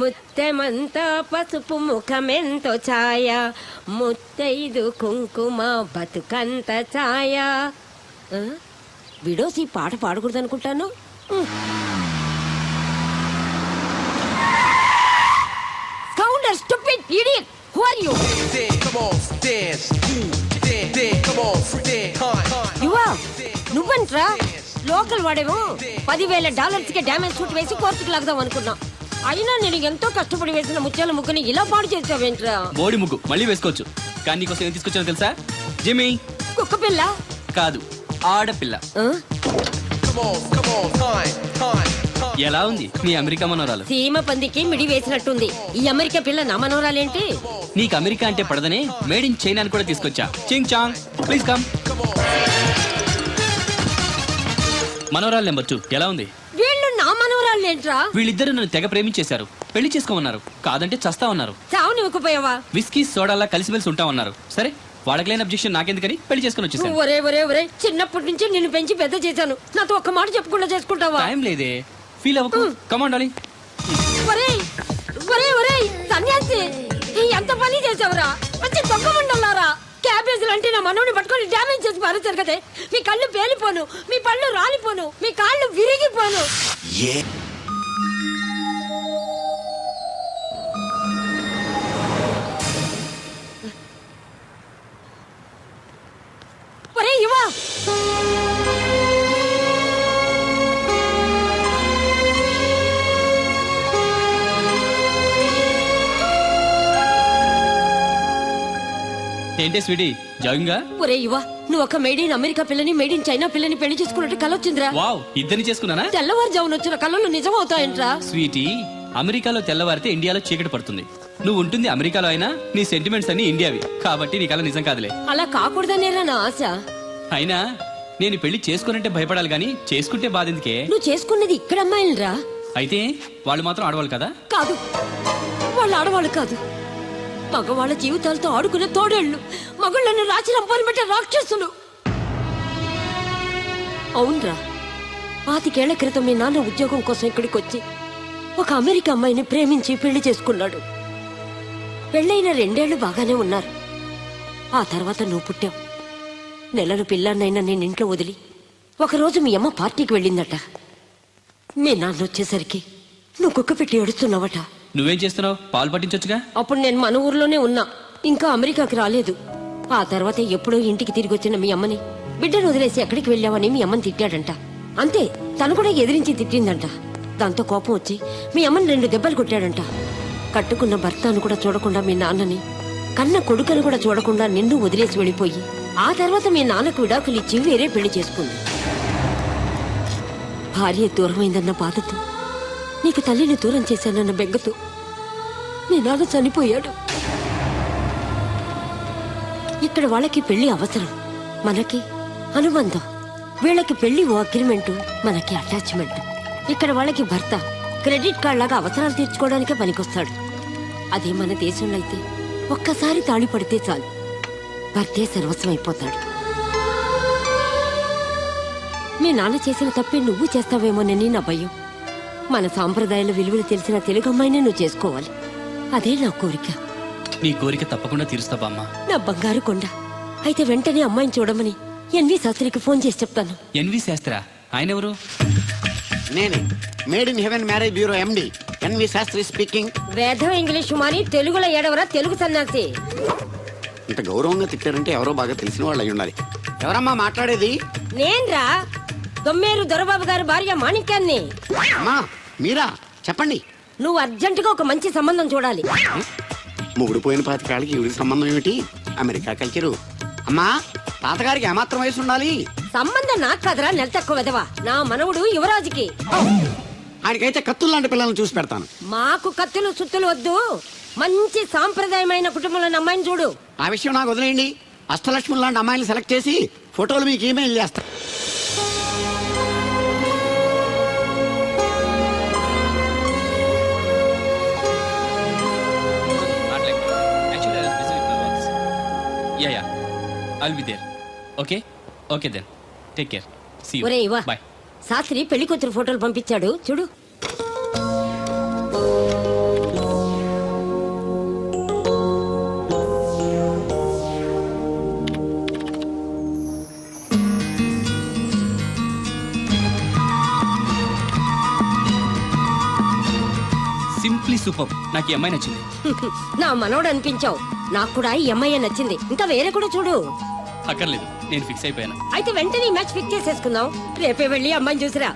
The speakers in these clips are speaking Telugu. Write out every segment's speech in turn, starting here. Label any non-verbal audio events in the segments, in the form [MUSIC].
ముత్తెమంతా పసుపు ముఖమెంతో ఛాయ ముత్తైదు కుంకుమ బతుకంత ఛాయ? విడోస్ ఈ పాట పాడకూడదు అనుకుంటాను counter stupid idiot who are you. Yuva నువ్వంట్రా? Local వాడేమో పదివేల డాలర్స్కి డ్యామేజ్ సూట్ వేసి కోర్టుకు లాగదాం అనుకున్నా. అయినా నేను ఎంతో కష్టపడి వేసిన ముత్యాల ముగ్గుని ఇలా పాడు చేసావేంట్రా? బోడి ముగ్గు. మళ్ళీ వేసుకోవచ్చు. కానీ నీకోసం ఏం తీసుకొచ్చానో తెలుసా? జిమ్మి. కుక్క పిల్ల? కాదు. ఆడపిల్ల. ఎలా ఉంది? నీ అమెరికా మనోరాలు. సీమ పందికి మిడి వేసినట్టుంది. ఈ అమెరికా పిల్ల నా మనోరాలేంటి? నీకు అమెరికా అంటే పడదనే? మేడ్ ఇన్ చైనా కూడా తీసుకొచ్చా. Ching chang. Please come. మనోరాలు number two. ఎలా ఉంది? వీళ్ళు నా మనోరాలేంట్రా వీళ్ళిద్దరు నన్ను తెగ ప్రేమించేశారు. పెళ్ళి చేసుకోమన్నారు. కాదంటే చస్తా ఉన్నారు. చావు నివ్వకపోయావా విస్కీ సోడాలా కలిసిమెలిసి ఉంటామన్నారు సరే వాళ్ళకి అబ్జెక్షన్ నాకెందుకని పెళ్ళి చేసుకుని వచ్చేసాను ఒరే ఒరే ఒరే చిన్నప్పటి నుంచి నిన్ను పెంచి పెద్ద చేశాను. నాతో ఒక్క మాట చెప్పకుండా చేసుకుంటావా? టైం లేదే. ఫీల్ అవ్వకు. కమాండ్ డాలి ఒరే ఒరే ఒరే సన్యాసి ఎంత పని చేసావురా? దొంగ క్యాబేజీలు అంటే నా మనోని పట్టుకొని డ్యామేజ్ చేసి పారేశారు కదే. మీ కళ్ళు పేలిపోను మీ పళ్ళు రాలిపోను మీ కాళ్ళు విరిగిపోను. ఏంటే స్వీటీ? జాగింగా? ఒరే యువా నువ్వు ఒక మేడ్ ఇన్ అమెరికా పిల్లని మేడ్ ఇన్ చైనా పిల్లని పెళ్ళి చేసుకున్నట్టు కలొచ్చిందిరా. వావ్ ఇద్దరిని చేసుకున్నానా? తెల్లవారుజామున వచ్చిన కళ్ళు నిజం అవుతాయంట్రా స్వీటీ అమెరికాలో తెల్లవారితే ఇండియాలో చీకటి పడుతుంది. నువ్వు ఉంటుంది అమెరికాలో అయినా నీ సెంటిమెంట్స్ అన్ని ఇండియావి. కాబట్టి నీ కళ నిజం కాదులే. అలా కాకూడదనేరా నా ఆశ. అయినా నేను పెళ్ళి చేసుకోనంటే భయపడాలి గానీ చేసుకుంటే బాధెందుకే? నువ్వు చేసుకున్నది ఇక్కడ అమ్మాయిలరా అయితే వాళ్ళు మాత్రం ఆడవాళ్ళు కదా? కాదు వాళ్ళు ఆడవాళ్ళు కాదు. మగవాళ్ళ జీవితాలతో ఆడుకునే తోడేళ్ళు. మగళ్ళను రాచి రంపాలు పెట్టే రాక్షసులు. అవునరా. పాతికేళ్ళ క్రితం మీ నాన్న ఉద్యోగం కోసం ఇక్కడికి వచ్చి ఒక అమెరికా అమ్మాయిని ప్రేమించి పెళ్ళి చేసుకున్నాడు. పెళ్ళైన రెండేళ్ళు బాగానే ఉన్నారు. ఆ తర్వాత నువ్వు పుట్టావు. నెలలు పిల్లాన్నైనా నేను ఇంట్లో వదిలి ఒకరోజు మీ అమ్మ పార్టీకి వెళ్ళిందట. మీ నాన్న వచ్చేసరికి నువ్వు కుక్క పెట్టి ఏడుస్తున్నావట. నువ్వేం చేస్తున్నావు? పాలు పట్టించొచ్చుగా? అప్పుడు నేను మన ఊర్లోనే ఉన్నా. ఇంకా అమెరికాకి రాలేదు. ఆ తర్వాత ఎప్పుడో ఇంటికి తిరిగి వచ్చిన మీ అమ్మని. బిడ్డను వదిలేసి ఎక్కడికి వెళ్ళావని మీ అమ్మని తిట్టాడంట. అంతే తను కూడా ఎదిరించి తిట్టిందంట. దాంతో కోపం వచ్చి మీ అమ్మని రెండు దెబ్బలు కొట్టాడంట. కట్టుకున్న భర్తను కూడా చూడకుండా మీ నాన్నని కన్న కొడుకను కూడా చూడకుండా నిన్ను వదిలేసి వెళ్ళిపోయి ఆ తర్వాత మీ నాన్నకు విడాకులు ఇచ్చి వేరే పెళ్ళి చేసుకుంది. భార్య దూరమైందన్న బాధతో నీకు తల్లిని దూరం చేశానన్న బెంగతో నీ నాన్న చనిపోయాడు. ఇక్కడ వాళ్ళకి పెళ్ళి అవసరం. మనకి అనుబంధం. వీళ్ళకి పెళ్ళి ఓ అగ్రిమెంట్ మనకి అటాచ్మెంట్. ఇక్కడ వాళ్ళకి భర్త క్రెడిట్ కార్డ్ లాగా అవసరాలు తీర్చుకోవడానికే పనికొస్తాడు. అదే మన దేశంలో అయితే ఒక్కసారి తాళి పడితే చాలు. భర్తే సర్వస్వం అయిపోతాడు మీ నాన్న చేసిన తప్పే నువ్వు చేస్తావేమోనని నా భయం. మన సాంప్రదాయాల విలువలు తెలిసిన తెలుగు అమ్మాయిని నువ్వు చేసుకోవాలి. అదే నా కోరిక. నీ కోరిక తప్పకుండా తీరుస్తా బామ్మ. నా బంగారు కొండ. అయితే వెంటనే అమ్మాయిని చూడమని ఎన్వి శాస్త్రికి ఫోన్ చేసి చెప్తాను. ఎన్వి శాస్త్ర? ఆయన ఎవరు? నేనే. Made in heaven marriage bureau MD N V Shastri speaking. వేదం ఇంగ్లీష్ మారి తెలుగులో ఏడవరా తెలుగు సన్యాసి ఇంత గౌరవంగా తిట్టారంటే ఎవరో బాగా తెలిసిన వాళ్ళు అయి ఉండాలి ఎవరమ్మా మాట్లాడేది? నేన్రా. దొమ్మేరు దొరబాబు గారి భార్య మాణిక్యాన్ని. అమ్మా మీరా? చెప్పండి. నువ్వు అర్జెంటుగా ఒక మంచి సంబంధం చూడాలి. మొగుడు పోయిన పాతికాళ్ళకి ఈవిడికి సంబంధం ఏమిటి? America culture. అమ్మా తాతగారికి ఏమాత్రం వయసు ఉండాలి? సంబంధం నాకు కదరా నెల తక్కువ విధవా నా మనవుడు యువరాజుకి. ఆయనకైతే కత్తులు లాంటి పిల్లల్ని చూసి పెడతాను. మాకు కత్తులు సుత్తులు వద్దు. మంచి సాంప్రదాయమైన కుటుంబంలో అమ్మాయిని చూడు. ఆ విషయం నాకు వదిలేయండి. అష్టలక్ష్మి లాంటి అమ్మాయిని సెలెక్ట్ చేసి ఫోటోలు మీకు ఈమెయిల్ చేస్తా. I'll be there okay okay then take care see you ఒరే ఇవా బై శాస్త్రి పెళ్ళి కూతురు ఫోటోలు పంపించాడు. చూడు. సూపర్ నాకు ఈ నచ్చింది. [LAUGHS] నా మనోడు అనిపించావు. నాకు కూడా ఈ అమ్మాయి నచ్చింది. ఇంకా వేరే కూడా చూడు. అక్కర్లేదు. నేను ఫిక్స్ అయిపోయాను. అయితే వెంటనే ఈ మ్యాచ్ ఫిక్స్ చేసేసుకుందాం. రేపే వెళ్ళి అమ్మాయిని చూసిరా.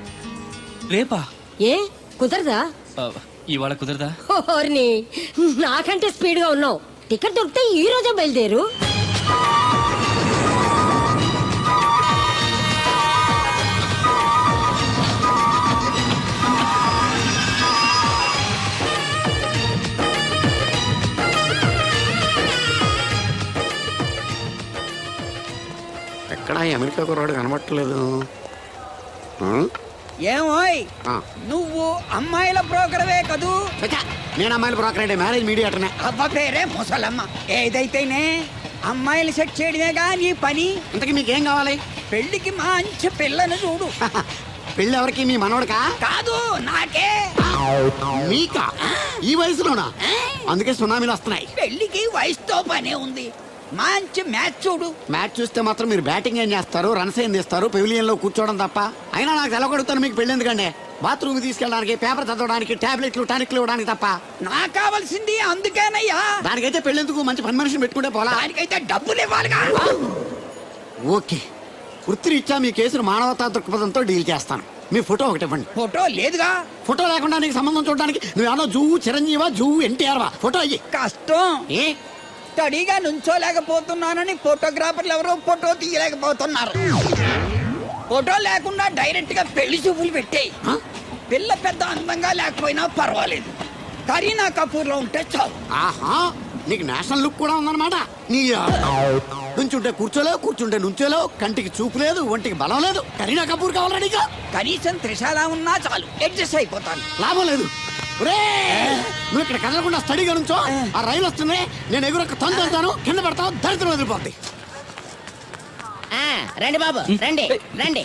రేపా? ఏ? కుదరదా? ఆ, ఇవాళ కుదరదా? ఓర్ని. నాకంటే స్పీడ్గా ఉన్నావు. టికెట్ దొరికితే ఈ రోజే బయలుదేరు. ఎక్కడ ఈ అమెరికా కుర్రాడు కనబట్టలేదు? ఏమోయ్. నువ్వు అమ్మాయిల బ్రోకర్వే కదూ? నేను అమ్మాయిల బ్రోకర్ అంటే మ్యారేజ్ మీడియాటర్నే. అవ్వ పేరే ముసలమ్మ ఏదైతేనే అమ్మాయిలు సెట్ చేయడమేగా నీ పని. ఇంతకీ మీకేం కావాలి? పెళ్ళికి మంచి పిల్లను చూడు. పెళ్ళి ఎవరికి మీ మనవడకా? కాదు నాకే. మీకా? ఈ వయసులోనా? అందుకే సునామీలు వస్తున్నాయి. పెళ్ళికి వయసుతో పనే ఉంది. మంచి మ్యాచ్ చూడు. మ్యాచ్ చూస్తే మాత్రం మీరు బ్యాటింగ్ ఏం చేస్తారు రన్స్ ఏం తీస్తారు పెవిలియన్లో కూర్చోవడం తప్ప. అయినా నాకు తెలవగడుగుతాను మీకు పెళ్ళి ఎందుకండి బాత్రూమ్ తీసుకెళ్ళడానికి పేపర్ చదవడానికి టాబ్లెట్లు టానిక్లు ఇవ్వడానికి తప్ప. నాకు కావాల్సింది అందుకేనయ్యా. దానికైతే పెళ్ళెందుకు మంచి పని మనిషిని పెట్టుకుంటే పోలా? దానికైతే డబ్బులు ఇవ్వాలిగా. ఓకే. వృత్తిరీత్యా మీ కేసును మానవతా దృక్పథంతో డీల్ చేస్తాను. మీ ఫోటో ఒకటి ఇవ్వండి. ఫోటో లేదుగా. ఫోటో లేకుండా నీకు సంబంధం చూడడానికి నువ్వు ఏమన్నా జూ చిరంజీవా జూ ఎన్టీఆర్ వా ఫోటో అయ్యి కష్టం. ఏ? స్టడీగా నుంచోలేకపోతున్నానని ఫోటోగ్రాఫర్లు ఎవరో ఫోటో తీయలేకపోతున్నారు. ఫోటో లేకుండా డైరెక్ట్గా పెళ్ళి చూపులు పెట్టేయి? పిల్ల పెద్ద అందంగా లేకపోయినా పర్వాలేదు. కరీనా కపూర్లో ఉంటే చాలు. ఆహా నీకు నేషనల్ లుక్ కూడా ఉందన్నమాట. నీ నుంచుంటే కూర్చోలేవు కూర్చుంటే నుంచోలేవు కంటికి చూపు లేదు ఒంటికి బలం లేదు. కరీనా కపూర్ కావాలా నీకు? కనీసం త్రిశాల ఉన్నా చాలు. అడ్జస్ట్ అయిపోతాను. లాభం లేదు! నువ్వు ఇక్కడ కదలకుండా స్టడీగా నుంచో ఆ. రైలు వస్తుంది. నేను ఎగురొక్క తొందరతాను కింద పడతావు. దరిద్రం వదిలిపోద్ది ఆ, రండి బాబు. రండి రండి.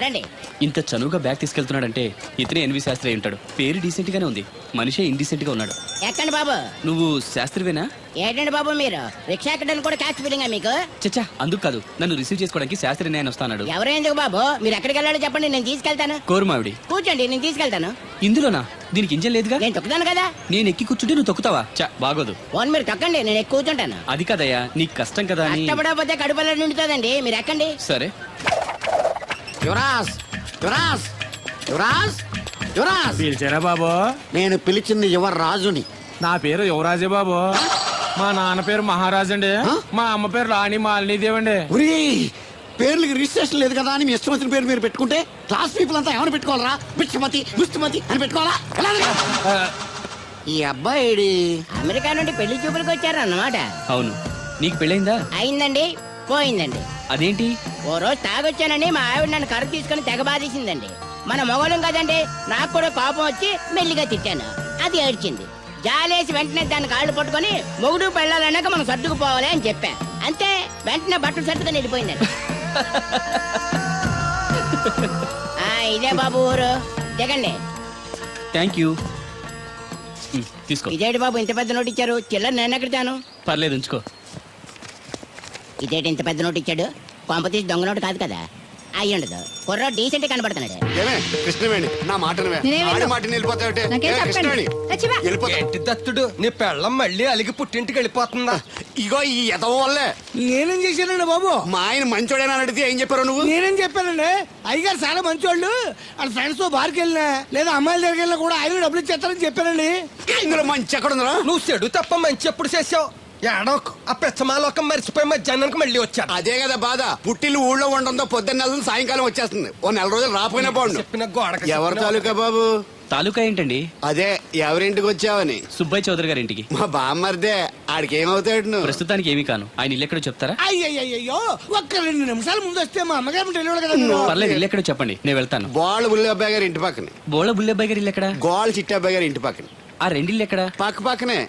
రండి. ఇంత చనువుగా బ్యాగ్ తీసుకెళ్తున్నాడంటే ఇతనే ఎన్వి శాస్త్రి అయి ఉంటాడు. పేరు డీసెంట్ గానే ఉంది. మనిషే ఇండీసెంట్గా ఉన్నాడు. ఎక్కండి బాబు? నువ్వు శాస్త్రివేనా? ఏంటండి బాబు మీరు? రిక్షా ఎక్కడానికి కూడా క్యాచ్ ఫీలింగా మీకు? చచ్చా అందుకు కాదు. నన్ను రిసీవ్ చేసుకోవడానికి శాస్త్రి నేను వస్తాడు ఎవరు ఎందుకు బాబు? మీరు ఎక్కడికి వెళ్ళాలో చెప్పండి నేను తీసుకెళ్తాను. కోరుమావిడి. కూర్చోండి నేను తీసుకెళ్తాను. ఇందులోనా? దీనికి ఇంజన్ లేదుగా? నేను తొక్కుతాను కదా? నేను ఎక్కి కూర్చుంటే నువ్వు తొక్కుతావా? చా బాగోదు. ఫోన్ మీరు తొక్కండి నేను ఎక్కి కూర్చుంటాను. అది కదయ్యా నీకు కష్టం కదా అని. కష్టపడకపోతే కడుపులో నిండుతుందండి. మీరు ఎక్కండి. సరే. యువరాజ్! యువరాజ్! యువరాజ్! యువరాజ్! పిలిచారా బాబు? నేను పిలిచింది యువరాజుని. నా పేరు యువరాజే బాబు. మా నాన్న పేరు మహారాజ్ అండి? మా అమ్మ పేరు రాణి మాలినీదేవి అండి పేర్లకి రిజిస్ట్రేషన్ లేదు కదా అని మీ ఇష్టం వచ్చిన పేరు మీరు పెట్టుకుంటే క్లాస్ పీపుల్ అంతా ఏమని పెట్టుకోవాలరా? బిచ్చమతి ముస్తుమతి అని పెట్టుకోవాలా? ఈ అబ్బాయి అమెరికా నుండి పెళ్ళి చూపులకు వచ్చారు అన్నమాట అవును. నీకు పెళ్ళైందా? అయిందండి. పోయిందండి. అదేంటి? ఓ రోజు తాగొచ్చానండి మా ఆవిడ నన్ను కర్ర తీసుకుని తెగ బాధేసిందండి. మన మొగలం కదండి నాకు కూడా కోపం వచ్చి మెల్లిగా తిట్టాను. అది ఏడ్చింది. జాలేసి వెంటనే దాన్ని కాళ్ళు పట్టుకొని మొగుడు పెళ్ళాలన్నాక మనం సర్దుకుపోవాలి అని చెప్పా. అంతే వెంటనే బట్టలు సర్దుకొని వెళ్ళిపోయిందండి ఆ, ఇదే బాబు ఊరు. దిగండి. థ్యాంక్ యూ తీసుకో. ఇదేంటి బాబు ఇంత పెద్ద నోటు ఇచ్చారు చిల్లర నేను ఎక్కడతాను పర్లేదు ఉంచుకో. ఇదేంటి ఇంత పెద్ద నోటు ఇచ్చాడు? కొంప తీసి దొంగ నోటు కాదు కదా. అయ్యి ఉండదు. కుర్ర డీసెంట్ కనబడుతున్నాడు. ఏమే? కృష్ణవేణి నా మాట ఆడి మాట వెళ్ళిపోతావుటే వెళ్ళిపోతా ఏంటి? దత్తుడు? నీ పెళ్ళం మళ్ళీ అలిగి పుట్టింటికి వెళ్ళిపోతుందా? ఇగో ఈ ఎదవ వల్లే. నేనేం చేశానండి బాబు? మా ఆయన మంచోడేనా అని అడిగితే ఏం చెప్పారు నువ్వు? నేనేం చెప్పానండి? అయ్యగారు చాలా మంచోళ్ళు. వాళ్ళ ఫ్రెండ్స్తో బార్కి వెళ్ళినా లేదా అమ్మాయిల దగ్గరికి వెళ్ళినా కూడా ఆయన డబ్బులు ఇచ్చేస్తారని చెప్పానండి. ఇందులో మంచి ఎక్కడ ఉందా నువ్వు చెడు తప్ప మంచి ఎప్పుడు చేసావు? ఏడోకు ఆ పెచ్చమాలోకం మర్చిపోయి మధ్యాహ్నానికి మళ్ళీ వచ్చాను అదే కదా బాధ. పుట్టిల్లు ఊళ్ళో ఉండడంతో పొద్దున్న నెలలు సాయంకాలం వచ్చేస్తుంది. ఓ నెల రోజులు రాపోయినా బాగుండు చెప్పిన గోడకి ఎవరి చెప్పిన తాలూకా బాబు? తాలూకా ఏంటండి? అదే ఎవరింటికి వచ్చావని. సుబ్బయ్య చౌదరి గారి ఇంటికి మా బామ్మర్దే ఆడికి ఏమవుతాడు నువ్వు? ప్రస్తుతానికి ఏమీ కాను. ఆయన ఇల్లు ఎక్కడో చెప్తారా? అయ్యయ్యో ఒక్క రెండు నిమిషాల ముందు వస్తే మా అమ్మగారు తెలియదు కదా. పర్లేదు ఇల్లు ఎక్కడో చెప్పండి. నేను వెళ్తాను. గోళ్ళ బుల్లి అబ్బాయి గారి ఇంటి పక్కన. బోళ బుల్లెబ్బాయి గారి ఇల్లు ఎక్కడ? గోళ్ళ చిట్టి అబ్బాయి గారి ఇంటి పక్కన. ఆ రెండిల్లు ఎక్కడ? పక్క పక్కనే.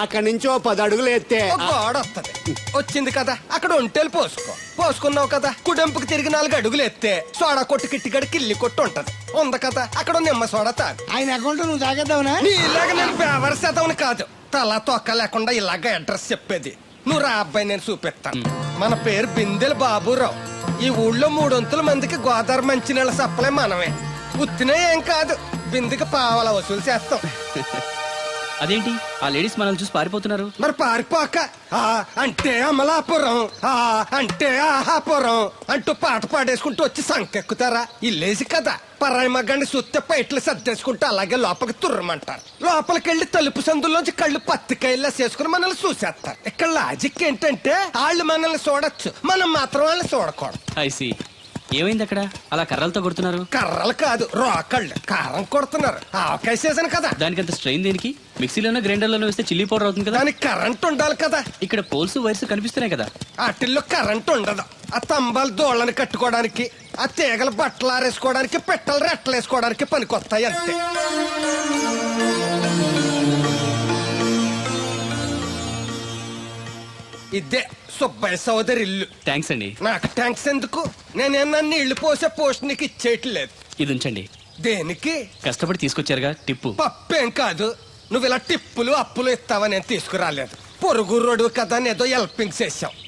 అక్కడి నుంచి ఓ పది అడుగులు ఎత్తే. ఓ గోడ వస్తది వచ్చింది కదా అక్కడ ఒంటేలు పోసుకో. పోసుకున్నావు కదా కుడెంపుకి తిరిగి నాలుగు అడుగులు ఎత్తే సోడా కొట్టు కిట్టిగడి కిల్లి కొట్టు ఉంటది. ఉంది కదా అక్కడ నిమ్మ సోడా తాగు. ఆయన అకౌంట్ నువ్వు తాగేద్దావునా? నీలాగ నేను బేవర్ శాతం కాదు. తల తొక్క లేకుండా ఇలాగ అడ్రస్ చెప్పేది. నువ్వు రా అబ్బాయి నేను చూపిస్తాను. మన పేరు బిందెల బాబురావు. ఈ ఊళ్ళో మూడొంతుల మందికి గోదావరి మంచినీళ్ళ సప్లై మనమే. ఉత్తినే ఏం కాదు బిందెకి పావల వసూలు చేస్తాం. అదేంటి? ఆ లేడీస్ మనల్ని చూసి పారిపోతున్నారు. మరి పారిపోక. ఆ అంటే అమలాపురం. ఆ అంటే ఆహాపురం అంటూ పాట పాడేసుకుంటూ వచ్చి సంకెక్కుతారా? ఇల్లేసి కదా పరాయి మగ్గండి సుత్తే పైట్లు సర్దేసుకుంటూ అలాగే లోపలికి తుర్రమంటారు. లోపలికెళ్ళి తలుపు సందులోంచి కళ్ళు పత్తికాయల్లా చేసుకుని మనల్ని చూసేస్తారు. ఇక్కడ లాజిక్ ఏంటంటే వాళ్ళు మనల్ని చూడొచ్చు. మనం మాత్రం వాళ్ళని చూడకూడదు. ఐసి ఏమైంది అక్కడ? అలా కర్రలతో కొడుతున్నారు? కర్రలు కాదు రోకళ్ళు. కారం కొడుతున్నారు. ఆవకాయ సీజన్ కదా. దానికంత స్ట్రెయిన్ దేనికి? మిక్సీలోనో గ్రైండర్లోనో వేస్తే చిల్లీ పౌడర్ అవుతుంది కదా? దానికి కరెంట్ ఉండాలి కదా. ఇక్కడ పోల్స్ వైర్స్ కనిపిస్తున్నాయి కదా? వాటిల్లో కరెంట్ ఉండదు. ఆ తంబాలు దోళ్ళని కట్టుకోవడానికి ఆ తీగలు బట్టలు ఆరేసుకోవడానికి పెట్టలు రెట్టలు వేసుకోవడానికి పనికొస్తాయి అంతే. ఇదే సుబ్బయ్య సోదరి ఇల్లు. థ్యాంక్స్ అండి. నాకు ట్యాంక్స్ ఎందుకు? నేనేం నన్ను ఇల్లు పోసే పోస్ట్ నీకు ఇచ్చేయట్లేదు. ఇది ఉంచండి. దేనికి? కష్టపడి తీసుకొచ్చారుగా టిప్పు. పప్పేం కాదు. నువ్వు ఇలా టిప్పులు అప్పులు ఇస్తావని నేను తీసుకురాలేదు. పొరుగు రోడ్డు కదా అని ఏదో హెల్పింగ్ చేసావు